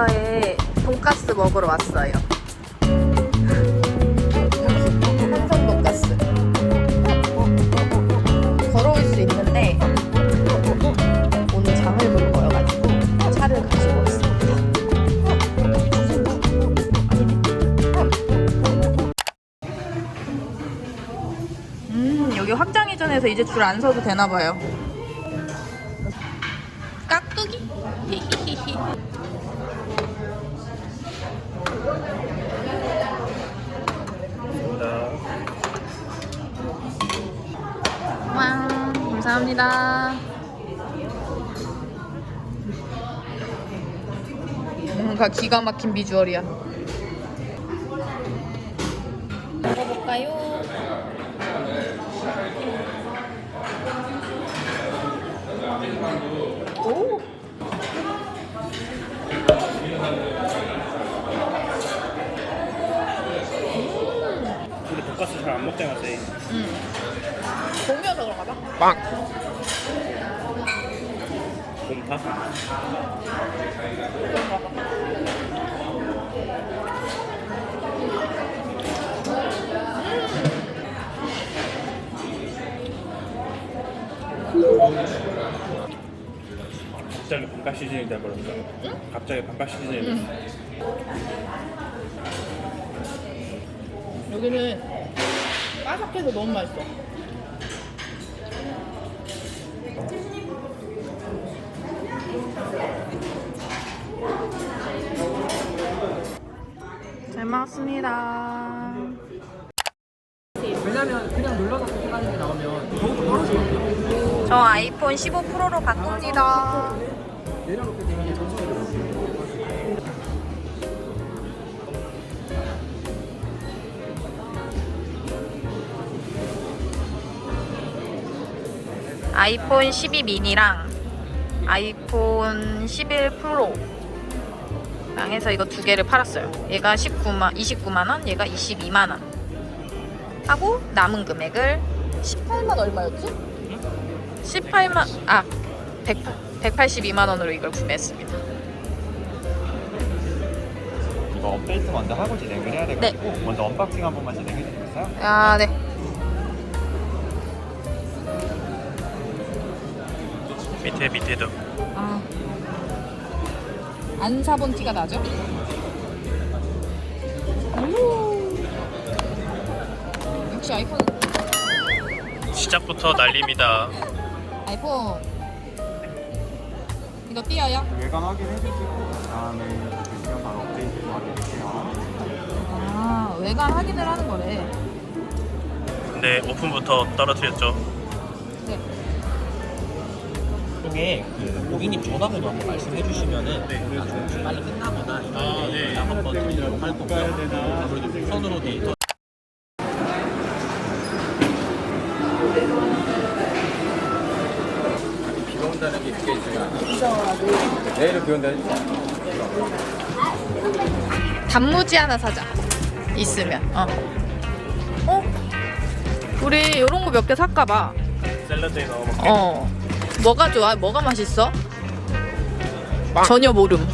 근처에 돈가스 먹으러 왔어요. 한성 돈가스. 걸어올 수 있는데 오늘 장을 볼 거여가지고 차를 가지고 왔습니다. 음 여기 확장 이전에서 이제 줄 안 서도 되나 봐요. 깍두기? 히히히히. 와, 감사합니다. 뭔가 기가 막힌 비주얼이야. 봄이어서 그런가 봐. 곰파? 갑자기 반값 시즌이 돼버렸어. 갑자기 반값 시즌이 됐어. 여기는 바삭해서 너무 맛있어. 잘 먹었습니다. 왜냐면 그냥 눌러서 선택하는 게 나오면 더욱더 떨어지거든요. 저 아이폰 15 프로로 바꿉니다. 내려놓게 되면 이게 들어요. 아이폰 12 미니랑 아이폰 11 프로 랑 해서 이거 두 개를 팔았어요. 얘가 19만 29만 원, 얘가 22만 원. 하고 남은 금액을 18만 얼마였지? 18만 아 100, 182만 원으로 이걸 구매했습니다. 이거 업데이트 먼저 하고 진행을 해야 되고 먼저 언박싱 한 번만 진행해 주시겠어요? 아 네. 밑에, 밑에도. 아. 안 사본 티가 나죠? 오. 역시 아이폰 시작부터 난립니다. 아이폰 이거 띄어요? 외관 확인해 주시고 그다음에 주시면 바로 업데이트 도와드릴게요. 아 외관 확인을 하는 거래 네, 오픈부터 떨어뜨렸죠. 네. 그 고객님 전화번호 한번 말씀해 주시면은 나중에 빨리 끝나거나 아, 네. 한번 드리려고 할 거고요. 아무래도 무선으로 데이터 비가 온다는 게 그게 중요하다. 내일은 비 온다는 게 단무지 하나 사자 있으면 어 어? 우리 이런 거 몇 개 살까 봐 샐러드에 넣어 먹게. 어. 뭐가 좋아? 뭐가 맛있어? 전혀 모름.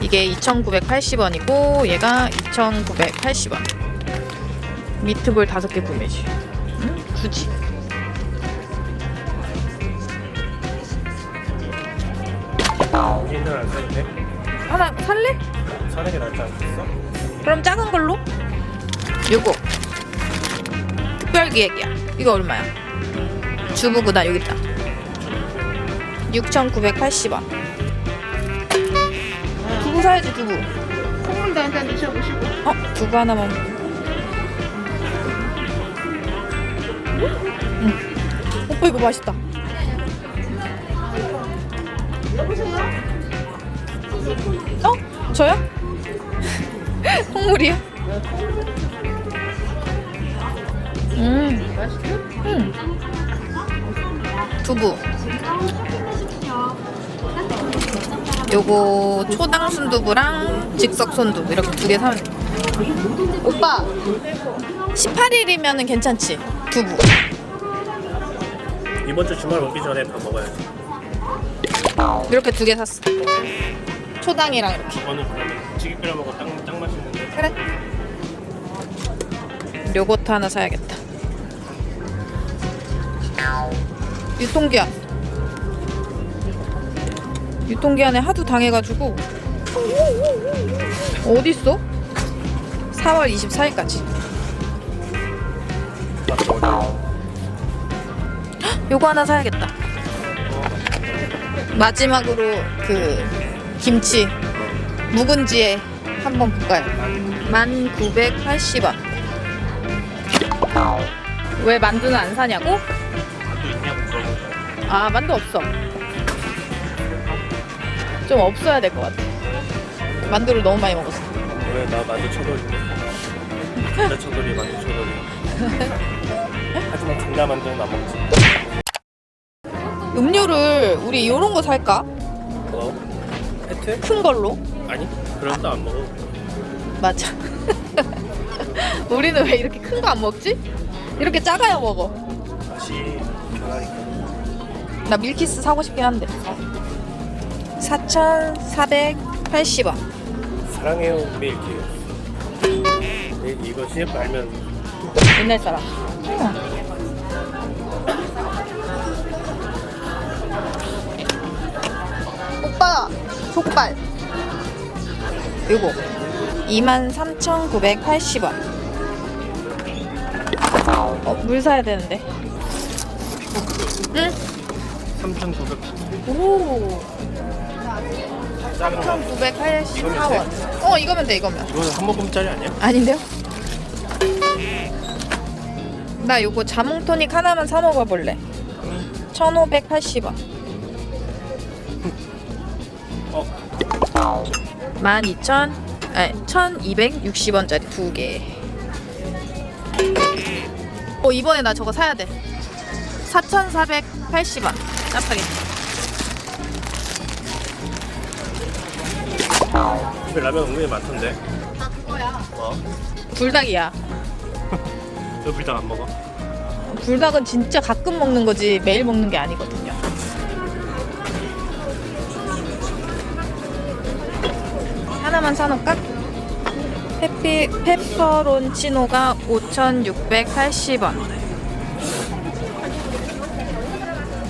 이게 2,980원이고 얘가 2,980원. 미트볼 5개 구매시. 응? 굳이. 얘는 안 사는데? 하나 살래? 사는 게 낫지 않겠어? 그럼 작은 걸로? 요거. 특별 기획이야. 이거 얼마야? 주부구나 여기 있다. 6,980원. 두부 사야지 두부. 콩물도 한잔 드셔보시고 어, 두부 하나만. 응. 오빠 이거 맛있다. 어? 저요? 콩물이요? 음. 음. 두부. 요거 초당 순두부랑 즉석 순두부 이렇게 두 개 사면 돼. 오빠 18일이면 괜찮지? 두부. 이번 주 주말 오기 전에 다 먹어야지. 이렇게 두 개 샀어. 초당이랑 이렇게. 저거는 그러면 끓여 먹어 딱, 딱 맛있는데. 그래. 요거트 하나 사야겠다. 유통기한. 유통기한에 하도 당해가지고 어딨어? 4월 24일까지. 요거 하나 사야겠다. 마지막으로 그 김치 묵은지에 한번 볼까요? 1980원. 왜 만두는 안 사냐고? 아, 만두 없어. 좀 없어야 될 것 같아. 만두를 너무 많이 먹었어. 왜 나 만두 쳐돌인데? 진짜 쳐돌이 만두 쳐돌이. 하지만 장남 만두는 안 먹지. 음료를 우리 요런 거 살까? 뭐? 해트? 큰 걸로? 아니 그런 거 안 먹어. 맞아. 우리는 왜 이렇게 큰 거 안 먹지? 이렇게 작아야 먹어. 맛이 변하니까. 나 밀키스 사고 싶긴 한데. 4,480원. 사랑해요 밀키. 이- 이거 CF 알면 옛날 사람. 오빠 족발. 요거 23,980원. 어, 물 사야 되는데. 응? 3,900 오. 작은 거. 3,984원. 어, 이거면 돼, 이거면. 이거는 한 모금짜리 아니야? 아닌데요? 나 요거 자몽 토닉 하나만 사 먹어볼래. 1,580원. 어 12,000, 아니 1,260원짜리 두 개. 어 이번에 나 저거 사야 돼. 4,480원. 짜파게티. 집에 라면 은근히 많던데. 뭐? 불닭이야. 저 불닭 안 먹어? 불닭은 진짜 가끔 먹는 거지 매일 먹는 게 아니거든요. 하나만 사놓을까? 페피, 페퍼론치노가 5,680원.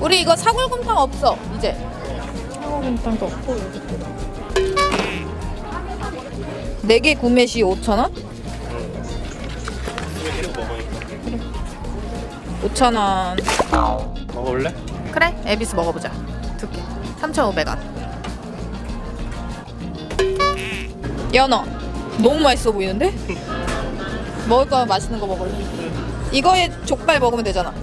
우리 이거 사골곰탕 없어, 이제. 사골곰탕도 없고, 여기. 4개 구매 시 5,000원? 집에 계속 먹으니까. 5,000원. 먹어볼래? 그래, 에비스 먹어보자. 두 개. 3,500원. 연어. 너무 맛있어 보이는데? 먹을 거면 맛있는 거 먹을래. 이거에 족발 먹으면 되잖아.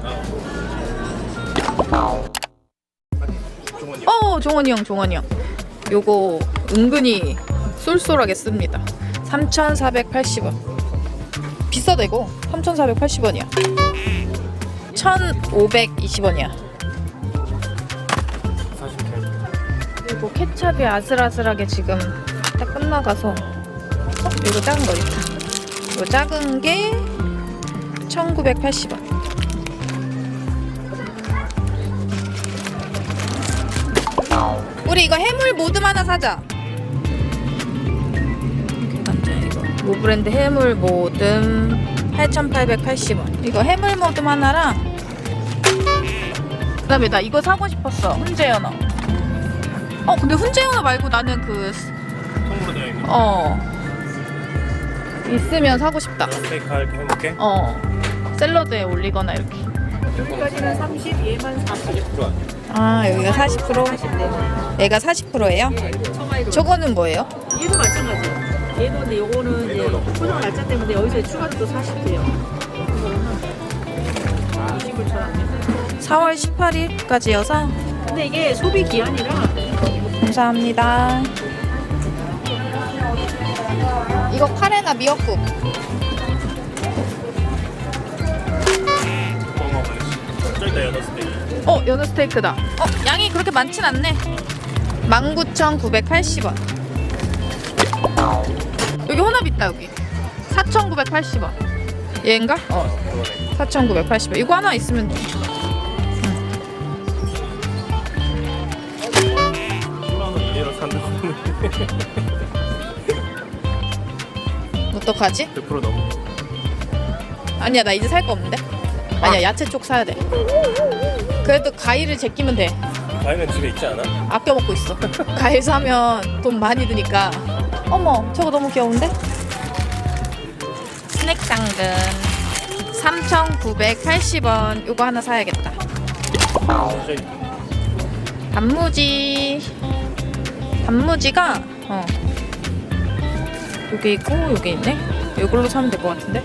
종원이 어, 종원이 형, 종원이 형. 요거 은근히 쏠쏠하게 씁니다. 3,480원. 비싸다 이거. 3,480원이야. 1,520원이야. 40개. 그리고 케찹이 아슬아슬하게 지금 딱 끝나가서 어? 이거 작은 거 있다. 이거 작은 게 1980원. 우리 이거 해물 모듬 하나 사자. 모브랜드 해물 모듬 8,880원. 이거 해물 모듬 하나랑 그다음에 나 이거 사고 싶었어. 훈제 연어. 어 근데 훈제 연어 말고 나는 그 통으로 되어 있는 어. 있으면 사고 싶다. 스테이크 이렇게 해볼게. 어. 샐러드에 올리거나 이렇게. 여기까지는 30, 얘만 40. 아, 여기가 40%? 얘가 40%예요? 저거는 뭐예요? 얘도 마찬가지. 얘도 근데 요거는 이제 포장 날짜 때문에 여기서 추가 또 40대요. 20불처럼. 4월 18일까지여서 근데 이게 소비 기한이라 감사합니다. 이거 카레나 미역국. 먹어봐야지. 저기다 여덟 스테이크. 어, 연어 스테이크다. 어, 양이 그렇게 많진 않네. 19,980원. 여기 혼합 있다, 여기. 4,980원. 얘인가? 어, 그거네. 4,980원. 이거 하나 있으면 돼. 10만 원 이내로 사 간다고 하면 어떡하지? 100% 넘어. 아니야 나 이제 살 거 없는데? 아니야 야채 쪽 사야 돼 그래도 과일을 제끼면 돼 과일은 집에 있지 않아? 아껴 먹고 있어 과일 사면 돈 많이 드니까 어머 저거 너무 귀여운데? 스낵 당근. 3,980원. 이거 하나 사야겠다. 단무지. 단무지가 어. 요게 있고 요게 있네. 요걸로 사면 될 것 같은데?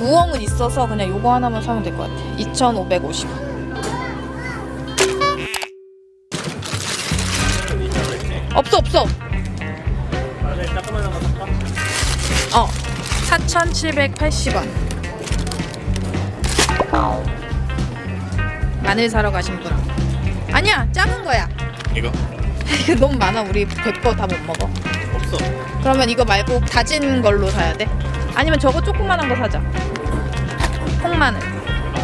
우엉은 있어서 그냥 요거 하나만 사면 될 것 같아. 2,550원 4,780원 마늘 사러 가신 분 아니야 작은 거야 이거 이거 너무 많아 우리 100거 다 못 먹어 없어. 그러면 이거 말고 다진 걸로 사야 돼? 아니면 저거 조그만한 거 사자. 콩마늘.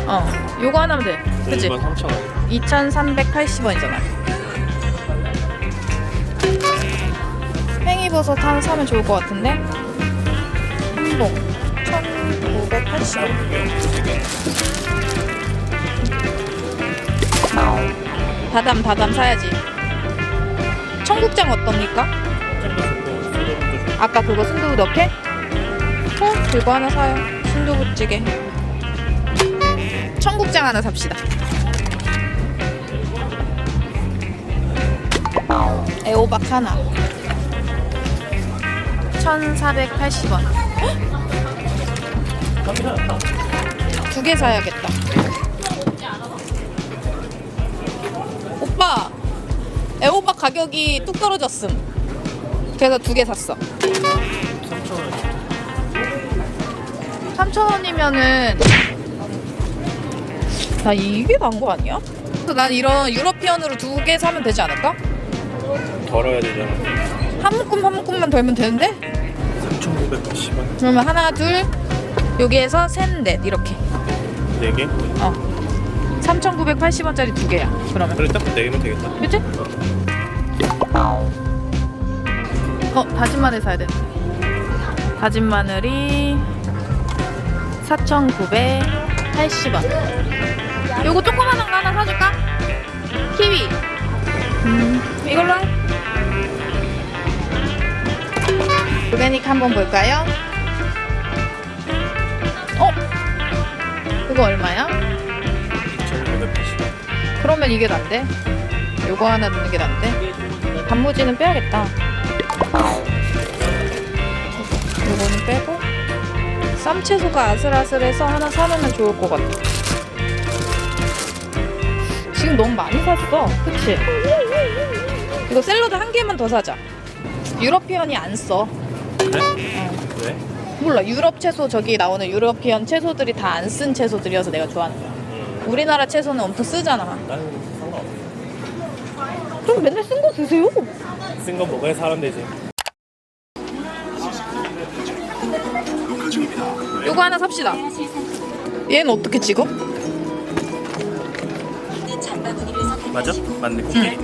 어, 요거 하나면 돼. 그치? 2만 3천 원. 2,380원이잖아. 팽이버섯 하나 사면 좋을 것 같은데? 한봉. 1,980원. 다담, 다담 사야지. 청국장 좋고. 아까 그거 순두부 넣게? 어? 그거 하나 사요. 순두부찌개. 청국장 하나 삽시다. 애호박 하나. 1,480원. 두 개 사야겠다. 오빠! 애호박 가격이 뚝 떨어졌음. 그래서 두 개 샀어. 3천 원. 3,000원이면은 나 이게 거 아니야? 그래서 난 이런 유러피언으로 두 개 사면 되지 않을까? 덜어야 되잖아. 한 묶음 한 묶음만 덜면 되는데? 3,980원. 그러면 하나 둘 여기에서 셋 넷 이렇게 4개? 어 3,980원짜리 두 개야 그러면 그래 딱 4개면 되겠다. 그치? 어 다진 마늘 사야 돼 다진 마늘이 4,980원 요거 조그만한 거 하나 사줄까? 키위 음 이걸로 해 오르가닉 한번 볼까요? 어? 그거 얼마야? 2,980원. 그러면 이게 난데? 요거 하나 넣는 게 난데? 단무지는 빼야겠다. 요거는 빼고 쌈채소가 아슬아슬해서 하나 사놓으면 좋을 것 같아. 지금 너무 많이 샀어. 그치? 이거 샐러드 한 개만 더 사자. 유러피언이 안 써. 그래? 어. 왜? 몰라. 유럽 채소 저기 나오는 유러피언 채소들이 다 안 쓴 채소들이어서 내가 좋아하는 거야. 음, 우리나라 채소는 엄청 쓰잖아. 나는 상관없어. 좀 맨날 쓴 거 드세요. 쓴 거 먹어야 사람 되지. 요거 하나 삽시다. 얘는 어떻게 찍어? 맞아? 맞네. 코끼리.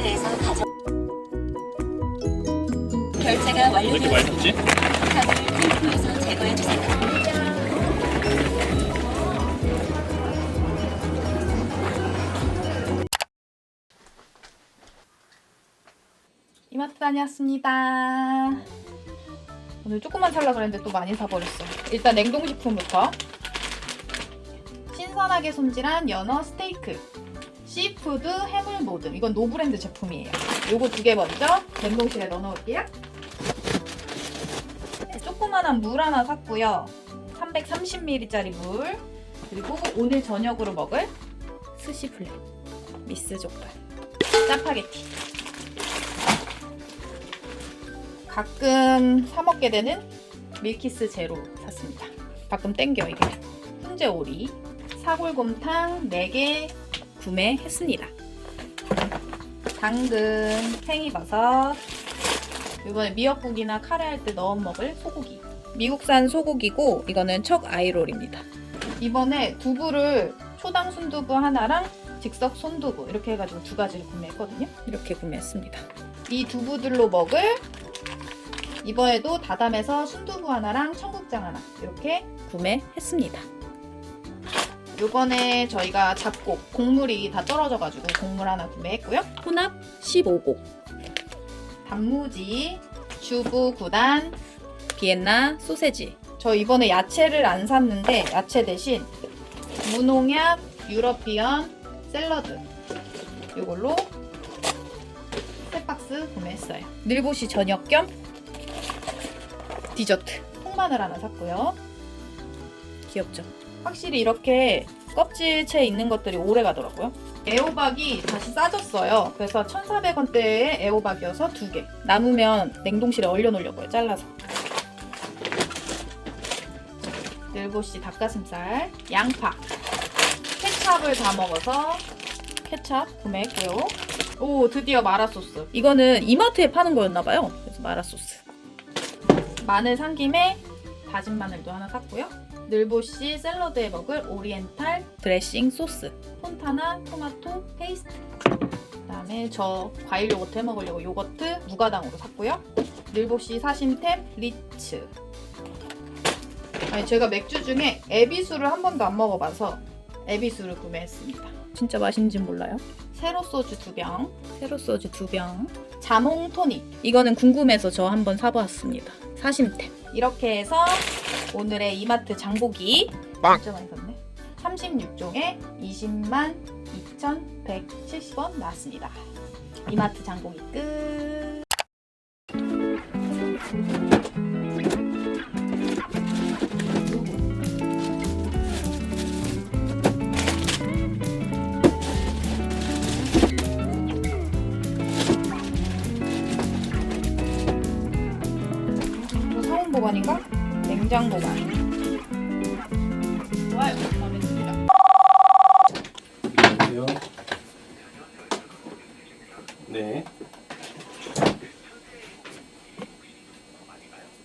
결제가 왜 이렇게 완료되었습니다. 많이 샀지? 컴퓨터에서 제거해 주세요. 이마트 다녀왔습니다. 오늘 조금만 살라 그랬는데 또 많이 사버렸어. 일단 냉동식품부터. 신선하게 손질한 연어 스테이크. 시푸드 해물 모듬. 이건 노브랜드 제품이에요. 요거 두 개 먼저 냉동실에 넣어놓을게요. 조그만한 물 하나 샀고요. 330ml짜리 물. 그리고 오늘 저녁으로 먹을 스시 플레이. 미스 족발. 짜파게티. 가끔 사 먹게 되는 밀키스 제로 샀습니다. 가끔 땡겨 이게. 훈제 오리, 사골곰탕 4개 구매했습니다. 당근, 팽이버섯, 이번에 미역국이나 카레 할 때 넣어 먹을 소고기. 미국산 소고기고 이거는 척 아이롤입니다. 이번에 두부를 초당 순두부 하나랑 즉석 손두부 이렇게 해가지고 두 가지를 구매했거든요. 이렇게 구매했습니다. 이 두부들로 먹을 이번에도 다담에서 순두부 하나랑 청국장 하나 이렇게 구매했습니다. 요번에 저희가 잡곡 곡물이 다 떨어져가지고 곡물 하나 구매했고요. 혼합 15곡 단무지 주부 9단 비엔나 소세지 저 이번에 야채를 안 샀는데 야채 대신 무농약 유러피언 샐러드 이걸로 세 박스 구매했어요. 늘보시 저녁 겸 디저트 통마늘 하나 샀고요. 귀엽죠? 확실히 이렇게 껍질채 있는 것들이 오래 가더라고요. 애호박이 다시 싸졌어요. 그래서 1,400원대의 애호박이어서 두 개. 남으면 냉동실에 얼려놓으려고요. 잘라서. 늘보시 닭가슴살, 양파, 케찹을 다 먹어서 케찹 구매했고요. 오 드디어 마라소스. 이거는 이마트에 파는 거였나봐요. 그래서 마라소스. 마늘 산 김에 다진 마늘도 하나 샀고요. 늘보시 샐러드에 먹을 오리엔탈 드레싱 소스. 폰타나 토마토 페이스트. 그다음에 저 과일 요거트 해 먹으려고 요거트 무가당으로 샀고요. 늘보시 사심템 리츠. 아니 제가 맥주 중에 에비수를 한 번도 안 먹어봐서 에비수를 구매했습니다. 진짜 맛있는지 몰라요. 세로 소주 두 병, 세로 소주 두 병, 자몽 토닉. 이거는 궁금해서 저 한번 사보았습니다. 사심템. 이렇게 해서 오늘의 이마트 장보기 진짜 많이 샀네. 36종에 20만 2,170원 나왔습니다. 이마트 장보기 끝.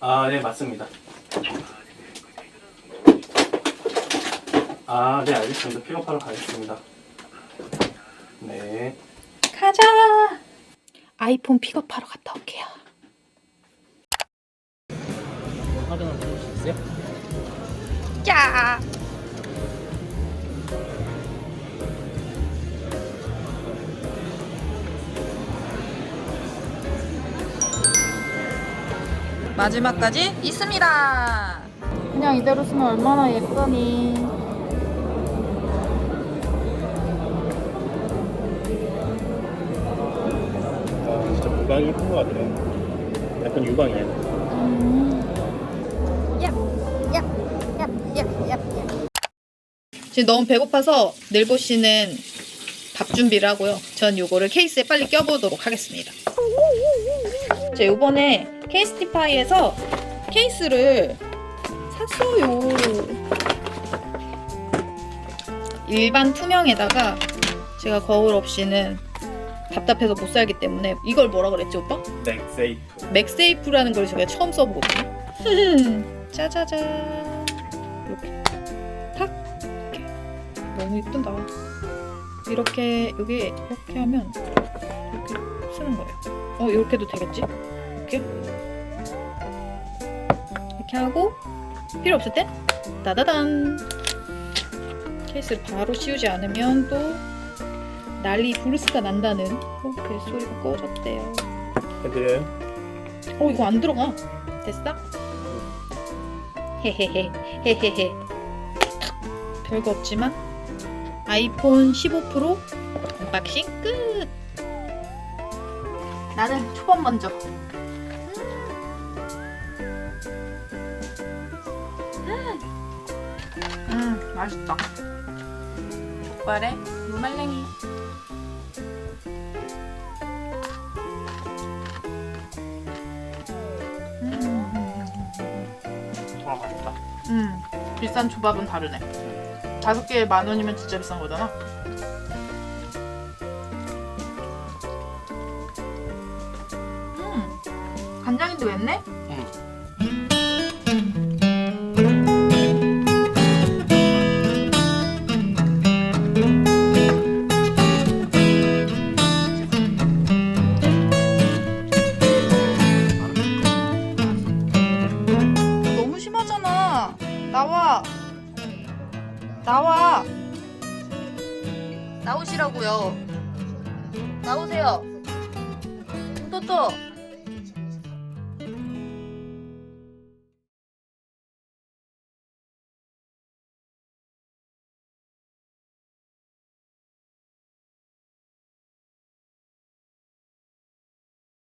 아, 네, 맞습니다. 아, 네, 알겠습니다. 픽업하러 가겠습니다. 네. 가자. 아이폰 픽업하러 갔다 올게요. 확인 한번 해줄 수 있어요? 야. 마지막까지 있습니다. 그냥 이대로 쓰면 얼마나 예쁘니. 진짜 무광이 예쁜 것 같아요. 약간 유광이에요. 지금 너무 배고파서 늘보 씨는 밥 준비를 하고요. 전 요거를 케이스에 빨리 껴보도록 하겠습니다. 제가 요번에 케이스티파이에서 케이스를 샀어요. 일반 투명에다가 제가 거울 없이는 답답해서 못 살기 때문에 이걸 뭐라 그랬지 오빠? 맥세이프. 맥세이프라는 걸 제가 처음 써보거든요. 짜자잔. 이렇게 탁 이렇게 너무 이쁘다. 이렇게 여기 이렇게 하면 이렇게 쓰는 거예요. 어 이렇게도 되겠지? 이렇게 이렇게 하고 필요 없을 때 따다단 케이스를 바로 씌우지 않으면 또 난리 브루스가 난다는 어, 벨소리가 꺼졌대요. 해드려요? 어 이거 안 들어가 됐어? 헤헤헤 헤헤헤 별거 없지만 아이폰 15 프로 언박싱 끝 나는 초밥 먼저 맛있다 족발에 무말랭이 아, 맛있다. 음, 비싼 초밥은 다르네. 다섯 개에 만 원이면 진짜 비싼 거잖아. 음, 간장인데 웬네?